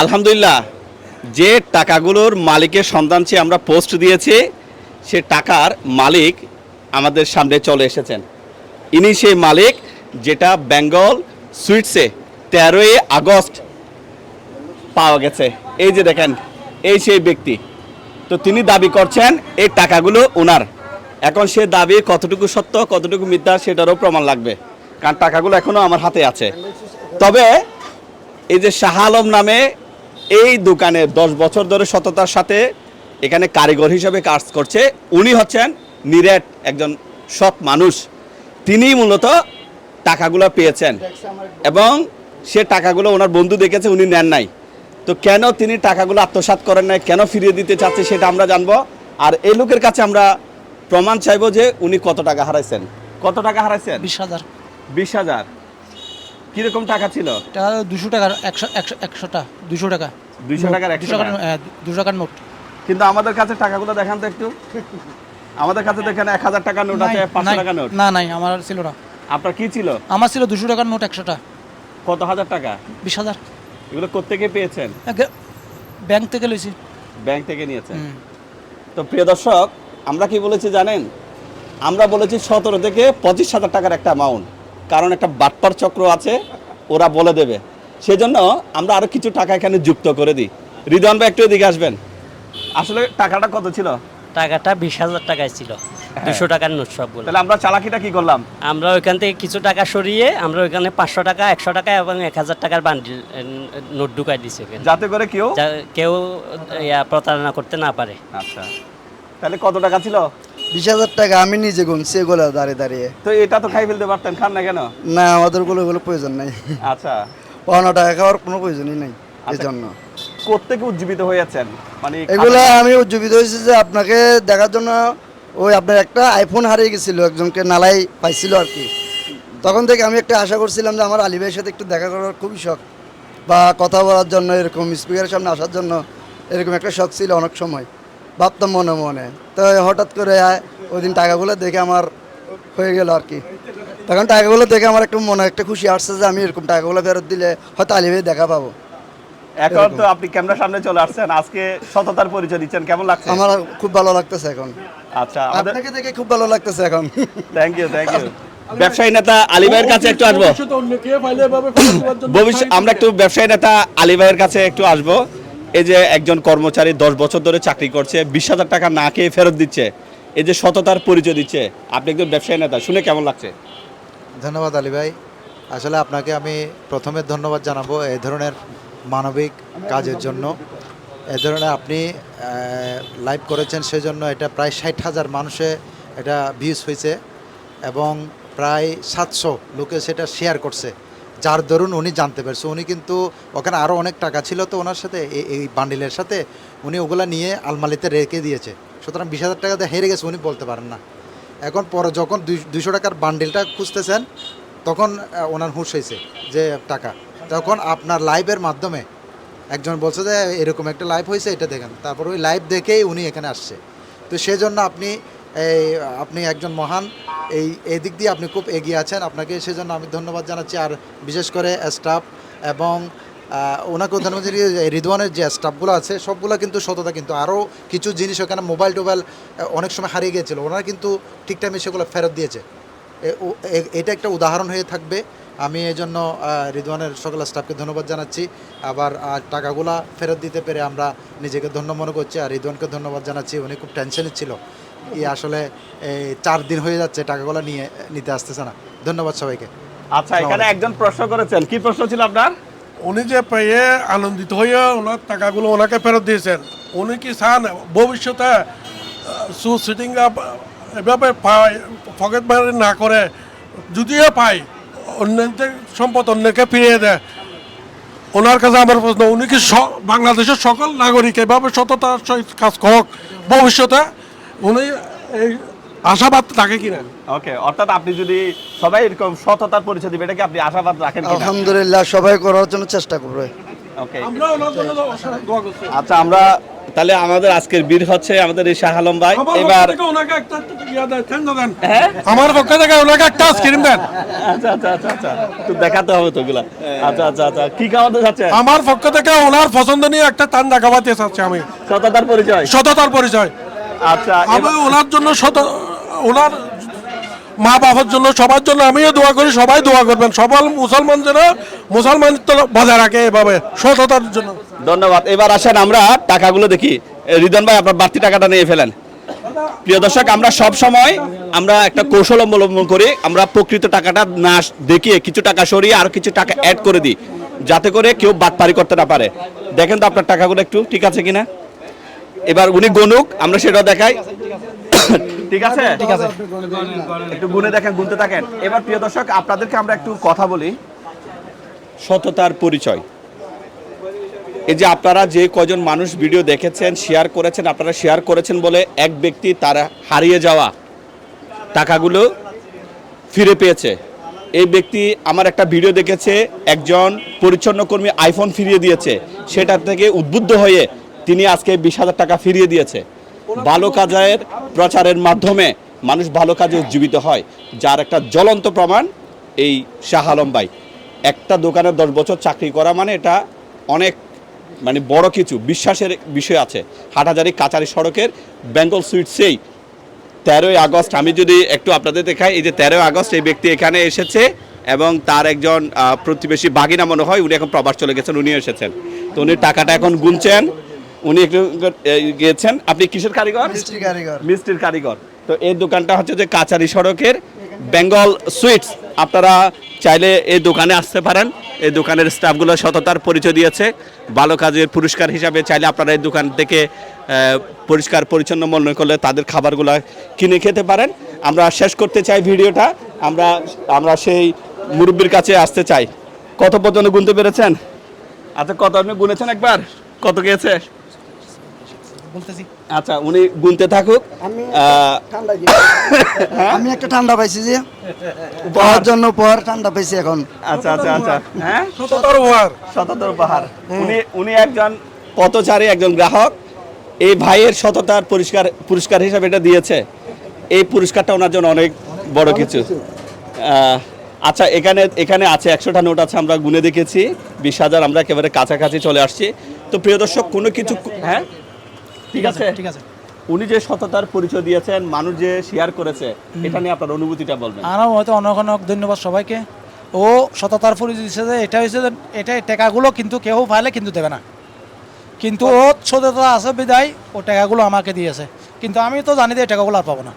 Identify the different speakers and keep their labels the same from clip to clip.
Speaker 1: আলহামদুলিল্লাহ, যে টাকাগুলোর মালিকের সন্ধান চেয়ে আমরা পোস্ট দিয়েছি, সে টাকার মালিক আমাদের সামনে চলে এসেছেন। ইনি সেই মালিক যেটা বেঙ্গল সুইটসে তেরোই আগস্ট পাওয়া গেছে। এই যে দেখেন, এই সেই ব্যক্তি। তো তিনি দাবি করছেন এই টাকাগুলো ওনার। এখন সে দাবি কতটুকু সত্য, কতটুকু মিথ্যা সেটারও প্রমাণ লাগবে। কারণ টাকাগুলো এখনও আমার হাতে আছে। তবে এই যে শাহ আলম নামে এই দোকানে দশ বছর ধরে সততার সাথে এখানে কারিগর হিসেবে কাজ করছে। উনি হচ্ছেন নিরেট একজন সৎ মানুষ। তিনি মূলত টাকাগুলো পেয়েছেন। এবং সে টাকাগুলো ওনার বন্ধু দেখেছে উনি নেন নাই। তো কেন তিনি টাকাগুলো আত্মসাৎ করেন নাই? কেন ফিরিয়ে দিতে চাচ্ছে সেটা আমরা জানব। আর এই লোকের কাছে আমরা প্রমাণ চাইব যে উনি কত টাকা হারাইছেন। কত টাকা হারাইছেন?
Speaker 2: বিশ হাজার।
Speaker 1: বিশ হাজার। কীরকম টাকা ছিল?
Speaker 2: টাকা দুশো টাকার একশো একশো একশোটা দুশো টাকা।
Speaker 1: দুশো টাকার একশো টাকা।
Speaker 2: হ্যাঁ, দুশো টাকার নোট।
Speaker 1: কিন্তু আমাদের কাছে টাকাগুলো দেখান তো একটু। আমাদের কাছে দেখেন এক হাজার টাকার নোট আছে পাঁচশো টাকার নোট।
Speaker 2: না নাই আমার ছিল না।
Speaker 1: আপনার কি ছিল?
Speaker 2: আমার ছিল দুশো টাকার নোট একশোটা।
Speaker 1: কত হাজার টাকা?
Speaker 2: বিশ হাজার।
Speaker 1: এগুলো কোত্থেকে পেয়েছেন?
Speaker 2: ব্যাংক থেকে লইছি।
Speaker 1: ব্যাংক থেকে নিয়েছেন। তো প্রিয় দর্শক আমরা কি বলেছি জানেন? আমরা বলেছি সতেরো থেকে পঁচিশ হাজার টাকার একটা অ্যামাউন্ট কারণ একটা বাটপার চক্র আছে ওরা বলে দেবে। সেজন্য আমরা আরও কিছু টাকা এখানে যুক্ত করে দিই। রিদওয়ান ভাই একটু এদিকে আসবেন। আসলে টাকাটা কত ছিল?
Speaker 3: টাকাটা বিশ হাজার টাকায় ছিল। দুশো টাকার নোট সবগুলো।
Speaker 1: তাহলে আমরা চালাকিটা কি করলাম?
Speaker 3: আমরা ওইখান থেকে কিছু টাকা সরিয়ে আমরা ওইখানে পাঁচশো টাকা একশো টাকা এবং এক হাজার টাকার বান্ডিল নোট ঢুকাই দিছি ওখানে
Speaker 1: যাতে করে কেউ
Speaker 3: কেউ প্রতারণা করতে না পারে।
Speaker 1: আচ্ছা। তাহলে কত টাকা ছিল?
Speaker 4: বিশ হাজার টাকা আমি নিজে গুনছি এগুলো দাঁড়িয়ে দাঁড়িয়ে।
Speaker 1: তো এটা তো খাই ফেলতে পারতেন খান না কেন?
Speaker 4: না আমাদের ওগুলো ওগুলো প্রয়োজন নাই।
Speaker 1: আচ্ছা।
Speaker 4: পাওনা টাকা খাওয়ার কোনো প্রয়োজনই নাই এই
Speaker 1: আচ্ছা।
Speaker 4: জন্য
Speaker 1: কোত্থেকে উজ্জীবিত হয়েছেন মানে
Speaker 4: এগুলো আমি উজ্জীবিত হয়েছি যে আপনাকে দেখার জন্য ওই আপনার একটা আইফোন হারিয়ে গেছিল একজনকে নালাই পাইছিল আর কি। তখন থেকে আমি একটা আশা করছিলাম যে আমার আলী ভাইয়ের সাথে একটু দেখা করার খুবই শখ বা কথা বলার জন্য এরকম স্পিকারের সামনে আসার জন্য এরকম একটা শখ ছিল অনেক সময়। ভাবতাম মনে মনে। তো হঠাৎ করে আয়, ওই দিন টাকাগুলো দেখে আমার হয়ে গেল আর কি। তখন টাকাগুলো দেখে আমার একটু মনে একটা খুশি আসছে যে আমি এরকম টাকাগুলো ফেরত দিলে হয়তো আলী ভাই দেখা পাবো।
Speaker 1: এখন তো আপনি ক্যামেরার সামনে চলে আসছেন আজকে সততার পরিচয় দিচ্ছেন কেমন লাগছে?
Speaker 4: আমার খুব ভালো লাগতেছে এখন।
Speaker 1: আচ্ছা
Speaker 4: আপনাকে দেখে খুব ভালো লাগতেছে এখন।
Speaker 1: থ্যাংক ইউ থ্যাংক ইউ ব্যবসায়ী নেতা আলী ভাইয়ের কাছে একটু আসব। ভবিষ্যৎ আমরা একটু ব্যবসায়ী নেতা আলী ভাইয়ের কাছে একটু আসব। এই যে একজন কর্মচারী দশ বছর ধরে চাকরি করছে, বিশ হাজার টাকা না খেয়ে ফেরত দিচ্ছে, এই যে সততার পরিচয় দিচ্ছে, আপনি একজন ব্যবসায়ী নেতা, শুনে কেমন লাগছে?
Speaker 5: ধন্যবাদ আলী ভাই। আসলে আপনাকে আমি প্রথমে ধন্যবাদ জানাব এই ধরনের মানবিক কাজের জন্য। এ ধরনের আপনি লাইভ করেছেন সেজন্য এটা প্রায় ষাট হাজার মানুষে এটা ভিউজ হয়েছে এবং প্রায় সাতশো লোকে সেটা শেয়ার করছে। যার দরুন উনি জানতে পারছে। উনি কিন্তু ওখানে আরও অনেক টাকা ছিল, তো ওনার সাথে এই- বান্ডিলের সাথে উনি ওগুলা নিয়ে আলমারিতে রেখে দিয়েছে। সুতরাং বিশ হাজার টাকাতে হেরে গেছে উনি বলতে পারেন না। এখন পরে যখন দুইশো টাকার বান্ডিলটা খুঁজতেছেন, তখন ওনার হুঁশ হয়েছে যে টাকা। তখন আপনার লাইভের মাধ্যমে একজন বলছে যে, এরকম একটা লাইভ হয়েছে, এটা দেখেন। তারপর ওই লাইভ দেখেই উনি এখানে আসছে। তো সেজন্য আপনি এই, আপনি একজন মহান, এই এই দিক দিয়ে আপনি খুব এগিয়ে আছেন। আপনাকে সেজন্য আমি ধন্যবাদ জানাচ্ছি, আর বিশেষ করে স্টাফ এবং ওনাকেও ধন্যবাদ রিদওয়ানের যে স্টাফগুলো আছে, সবগুলো কিন্তু সততা, কিন্তু আরও কিছু জিনিস ওখানে মোবাইল টোবাইল অনেক সময় হারিয়ে গিয়েছিল। ওনারা কিন্তু ঠিক টাইমে সেগুলো ফেরত দিয়েছে। এটা একটা উদাহরণ হয়ে থাকবে। আমি এই জন্য রিদওয়ানের সকল স্টাফকে ধন্যবাদ জানাচ্ছি। আবার টাকাগুলা ফেরত দিতে পেরে আমরা নিজেকে ধন্য মনে করছি, আর রিদওয়ানকে ধন্যবাদ জানাচ্ছি। উনি খুব টেনশনে ছিল। আসলে এই চার দিন হয়ে যাচ্ছে টাকাগুলো নিয়ে নিতে আসতেছে না। ধন্যবাদ সবাইকে।
Speaker 1: আচ্ছা এখানে একজন প্রশ্ন করেছেন। কি প্রশ্ন ছিল আপনার?
Speaker 6: উনি যে পেয়ে আনন্দিত হয়ে ওনার টাকাগুলো ওনাকে ফেরত দিয়েছেন উনি কি চান ভবিষ্যতে সু সিটিং এভাবে পকেট মারি না করে যদিও পাই অন্যদের সম্পদ অন্যকে ফিরিয়ে দেয়? ওনার কাছে আমার প্রশ্ন উনি কি বাংলাদেশের সকল নাগরিক এভাবে সততার সহিত কাজ করক ভবিষ্যতে উনি এই আশাবাদ থাকে কিনা?
Speaker 1: ওকে অর্থাৎ আপনি যদি সবাই এরকম সততার পরিচয় দিবে এটা কি আপনি আশাবাদ রাখেন কিনা?
Speaker 4: আলহামদুলিল্লাহ সবাই করার জন্য চেষ্টা করবে।
Speaker 1: ওকে
Speaker 6: আমরা ওনার জন্য দোয়া করছি।
Speaker 1: আচ্ছা আমরা তাহলে আমাদের আজকের বীর হচ্ছে আমাদের এই শাহ আলম ভাই। এবার
Speaker 6: পক্ষ থেকে ওনাকে একটা দেন, ঠান্ডা দেন।
Speaker 1: হ্যাঁ?
Speaker 6: আমার পক্ষ থেকে ওনাকে একটা আইসক্রিম দেন।
Speaker 1: আচ্ছা আচ্ছা আচ্ছা আচ্ছা। একটু দেখাতে হবে তো ওগুলা। আচ্ছা আচ্ছা আচ্ছা। কি খাওয়াতে যাচ্ছে?
Speaker 6: আমার পক্ষ থেকে ওনার পছন্দ নিয়ে একটা ঠান্ডা খাওয়াতে চাচ্ছি আমি।
Speaker 1: সততার পরিচয়।
Speaker 6: সততার পরিচয়।
Speaker 1: আচ্ছা
Speaker 6: আমি ওনার জন্য শত ওনার মা বাবার জন্য সবার জন্য আমিও দোয়া করি সবাই দোয়া করবেন। সবাই মুসলমান যেন মুসলমান বজায় রাখে এভাবে সততার জন্য।
Speaker 1: ধন্যবাদ। এবার আসেন আমরা টাকাগুলো দেখি। রিদন ভাই আপনার বাড়তি টাকাটা নিয়ে ফেলেন। প্রিয় দর্শক আমরা সব সময় আমরা একটা কৌশল অবলম্বন করি। আমরা প্রকৃত টাকাটা না দেখিয়ে কিছু টাকা সরিয়ে আর কিছু টাকা অ্যাড করে দিই। যাতে করে কেউ বাদ বাটপারি করতে না পারে। দেখেন তো আপনার টাকাগুলো একটু ঠিক আছে কিনা? এবার উনি গনুক আমরা সেটাও দেখাই। ঠিক আছে?
Speaker 2: ঠিক আছে।
Speaker 1: একটু গুনে দেখেন গুনতে থাকেন। এবার প্রিয় দর্শক আপনাদেরকে আমরা একটু কথা বলি। সততার পরিচয়। এই যে আপনারা যে কজন মানুষ ভিডিও দেখেছেন শেয়ার করেছেন আপনারা শেয়ার করেছেন বলে এক ব্যক্তি তারা হারিয়ে যাওয়া টাকাগুলো ফিরে পেয়েছে। এই ব্যক্তি আমার একটা ভিডিও দেখেছে একজন পরিচ্ছন্ন কর্মী আইফোন ফিরিয়ে দিয়েছে। সেটা থেকে উদ্বুদ্ধ হয়ে তিনি আজকে বিশ হাজার টাকা ফিরিয়ে দিয়েছে। ভালো কাজের প্রচারের মাধ্যমে মানুষ ভালো কাজে উজ্জীবিত হয়, যার একটা জ্বলন্ত প্রমাণ এই শাহ আলম ভাই। একটা দোকানে দশ বছর চাকরি করা মানে এটা অনেক মানে বড় কিছু, বিশ্বাসের বিষয় আছে। হাটহাজারি কাচারি সড়কের বেঙ্গল সুইটসেই তেরোই আগস্ট, আমি যদি একটু আপনাদের দেখাই, এই যে তেরোই আগস্ট এই ব্যক্তি এখানে এসেছে এবং তার একজন প্রতিবেশী বাগিনা মনে হয়, উনি এখন প্রবাস চলে গেছেন, উনি এসেছেন। তো উনি টাকাটা এখন গুনছেন। উনি একটু গিয়েছেন। আপনি কিসের কারিগর?
Speaker 4: মিষ্টি কারিগর।
Speaker 1: মিষ্টির কারিগর। তো এই দোকানটা হচ্ছে যে কাচারি সড়কের বেঙ্গল সুইটস। আপনারা চাইলে এই দোকানে আসতে পারেন। এই দোকানের স্টাফগুলো সততার পরিচয় দিয়েছে। ভালো কাজের পুরস্কার হিসাবে চাইলে আপনারা এই দোকান থেকে পরিষ্কার পরিচ্ছন্ন মনে করলে তাদের খাবারগুলো কিনে খেতে পারেন। আমরা শেষ করতে চাই ভিডিওটা। আমরা আমরা সেই মুরব্বীর কাছে আসতে চাই। কত পর্যন্ত গুনতে পেরেছেন? আচ্ছা কত আপনি গুনেছেন একবার? কত গিয়েছে?
Speaker 2: বলতেছি।
Speaker 1: আচ্ছা উনি গুনতে থাকুক।
Speaker 4: আমি ঠান্ডা আমি একটা ঠান্ডা পাইছি যে উপহার জন্য উপহার ঠান্ডা পাইছি এখন।
Speaker 1: আচ্ছা আচ্ছা আচ্ছা। হ্যাঁ?
Speaker 6: সততার উপহার।
Speaker 1: সততার উপহার। উনি উনি একজন পথচারী একজন গ্রাহক। এই ভাইয়ের সততার পুরস্কার পুরস্কার হিসাবে এটা দিয়েছে। এই পুরস্কারটা ওনার জন্য অনেক বড় কিছু। আচ্ছা এখানে এখানে আছে একশোটা নোট আছে আমরা গুনে দেখেছি। বিশ হাজার আমরা একেবারে কাছাকাছি চলে আসছি। তো প্রিয় দর্শক কোনো কিছু হ্যাঁ? ঠিক আছে
Speaker 2: ঠিক আছে।
Speaker 1: উনি যে সততার পরিচয় দিয়েছেন মানুষ যে শেয়ার করেছে এটা নিয়ে আপনার অনুভূতিটা বলবেন।
Speaker 2: আমার হয়তো অনেক অনেক ধন্যবাদ সবাইকে। ও সততার পরিচয় দিচ্ছে যে এটা হচ্ছে যে এটা টাকাগুলো কিন্তু কেউ পাইলে কিন্তু দেবে না। কিন্তু ও সততা আছে বিদায় ও টাকাগুলো আমাকে দিয়েছে। কিন্তু আমি তো জানি যে টাকাগুলো আর পাবো না।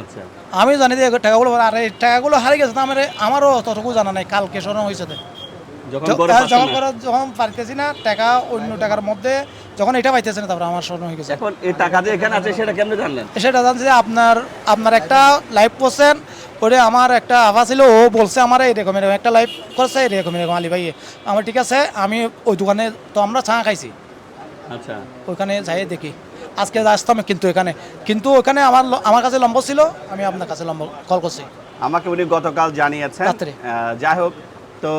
Speaker 1: আচ্ছা।
Speaker 2: আমি জানি যে টাকাগুলো আর এই টাকাগুলো হারিয়ে গেছে তো আমার আমারও ততটুকু জানা নাই কালকে শোনা হয়েছে।
Speaker 1: যখন
Speaker 2: হ্যাঁ, যখন পারতেছি না টাকা অন্য টাকার মধ্যে যখন এটা পাইতেছে না তারপরে আমার স্মরণ হয়ে গেছে।
Speaker 1: এখন এই টাকা যে এখানে আছে সেটা কেমনে জানলেন?
Speaker 2: সেটা জানছি যে আপনার আপনার একটা লাইভ করছেন ওরে আমার একটা আভা ছিল ও বলছে আমার এরকম এরকম একটা লাইভ করছে এরকম এরকম। আলী ভাই আমার ঠিক আছে আমি ওই দোকানে তো আমরা চা খাইছি।
Speaker 1: আচ্ছা।
Speaker 2: ওইখানে যাই দেখি। আজকে আসতাম কিন্তু এখানে। কিন্তু ওখানে আমার আমার কাছে লম্ব ছিল আমি আপনার কাছে লম্ব কল করছি।
Speaker 1: আমাকে উনি গতকাল জানিয়েছেন। যাই হোক তো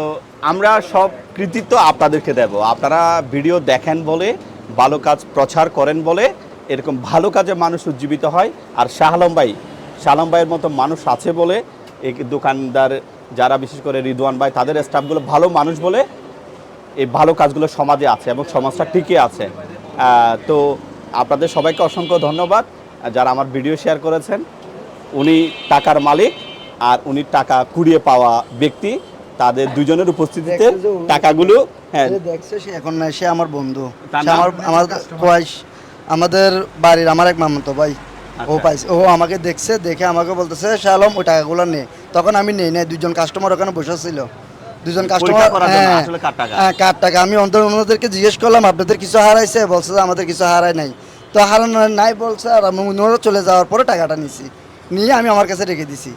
Speaker 1: আমরা সব কৃতিত্ব আপনাদেরকে দেব। আপনারা ভিডিও দেখেন বলে, ভালো কাজ প্রচার করেন বলে, এরকম ভালো কাজে মানুষ উজ্জীবিত হয়। আর শাহ আলম ভাই শাহ আলম ভাইয়ের মতো মানুষ আছে বলে এই দোকানদার যারা বিশেষ করে রিদওয়ান ভাই, তাদের স্টাফগুলো ভালো মানুষ বলে এই ভালো কাজগুলো সমাজে আছে এবং সমাজটা টিকে আছে। তো আপনাদের সবাইকে অসংখ্য ধন্যবাদ। যারা আমার ভিডিও শেয়ার করেছেন, উনি টাকার মালিক আর উনি টাকা কুড়িয়ে পাওয়া ব্যক্তি। তাদের দুজনের উপস্থিতিতে টাকাগুলো হ্যাঁ।
Speaker 4: দেখছে সে এখন নাই সে আমার বন্ধু? আমার আমার বয়স আমাদের বাড়ির আমার এক মামাতো ভাই ও
Speaker 1: আচ্ছা।
Speaker 4: পাইছে। ও আমাকে দেখছে দেখে আমাকে বলতেছে শালম ওই টাকাগুলো নে। তখন আমি নেই নাই। দুজন কাস্টমার ওখানে বসে ছিল। দুজন কাস্টমার
Speaker 1: টাকা?
Speaker 4: হ্যাঁ কার টাকা? আমি অন্তর ওনাদেরকে জিজ্ঞেস করলাম আপনাদের কিছু হারাইছে? বলছে যে আমাদের কিছু হারায় নাই। তো হারানো নাই বলছে আর আমি ওনারা চলে যাওয়ার পরে টাকাটা নিছি। নিয়ে আমি আমার কাছে রেখে দিছি।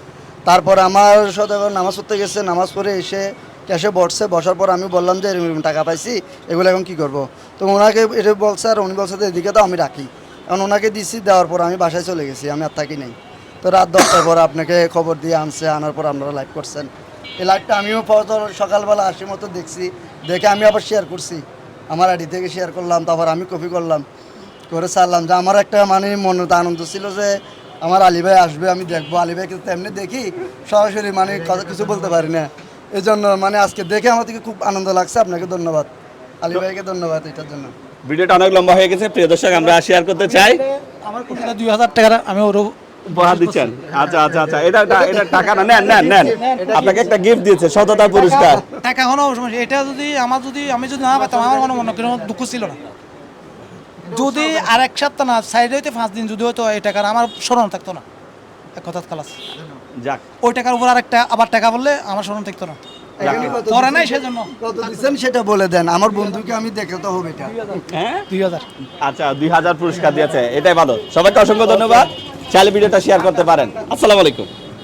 Speaker 4: তারপর আমার সাথে নামাজ পড়তে গেছে, নামাজ পড়ে এসে ক্যাশে বসছে, বসার পর আমি বললাম যে, এরকম টাকা পাইছি, এগুলো এখন কি করব? তো ওনাকে এটা বলছে, আর উনি বলছে এদিকে তো আমি রাখি। এখন ওনাকে দিছি, দেওয়ার পর আমি বাসায় চলে গেছি, আমি আর থাকি নাই। তো রাত দশটার পর আপনাকে খবর দিয়ে আনছে, আনার পর আপনারা লাইভ করছেন। এই লাইভটা আমিও সকালবেলা আসি মতো দেখছি, দেখে আমি আবার শেয়ার করছি। আমার আইডি থেকে শেয়ার করলাম, তারপর আমি কপি করলাম। করে ছাড়লাম যে, আমার একটা মানে মনে আনন্দ ছিল যে আমার আলী ভাই আসবে আমি দেখব। আলী ভাই কিন্তু তেমনি দেখি সরাসরি মানে কথা কিছু বলতে পারি না। এই জন্য মানে আজকে দেখে আমার থেকে খুব আনন্দ লাগছে। আপনাকে ধন্যবাদ। আলী ভাইকে ধন্যবাদ এটার জন্য।
Speaker 1: ভিডিওটা অনেক লম্বা হয়ে গেছে। প্রিয় দর্শক আমরা শেয়ার করতে চাই।
Speaker 2: আমার কোটিটা দুই হাজার টাকার আমি ওরও
Speaker 1: উপহার দিচ্ছেন। আচ্ছা আচ্ছা আচ্ছা। এটা এটা এটা টাকা না নেন নেন নেন। আপনাকে একটা গিফট দিয়েছে সততা পুরস্কার।
Speaker 2: টাকা কোনো সমস্যা এটা যদি আমার যদি আমি যদি না পেতাম আমার মনে মনে কোনো দুঃখ ছিল না। যদি আর এক সপ্তাহ না সাইড হইতে পাঁচ দিন যদি হয়তো এই টাকার আমার স্মরণ থাকতো না। এক কথা খালাস।
Speaker 1: যাক।
Speaker 2: ওই টাকার উপর আর একটা আবার টাকা বললে আমার স্মরণ থাকতো না। করে নাই সেজন্য।
Speaker 4: কত দিচ্ছেন সেটা বলে দেন। আমার বন্ধুকে আমি দেখে তো হবে এটা।
Speaker 1: হ্যাঁ?
Speaker 2: দুই হাজার।
Speaker 1: আচ্ছা দুই হাজার পুরস্কার দিয়েছে। এটাই ভালো। সবাইকে অসংখ্য ধন্যবাদ। চাইলে ভিডিওটা শেয়ার করতে পারেন। আসসালামু আলাইকুম।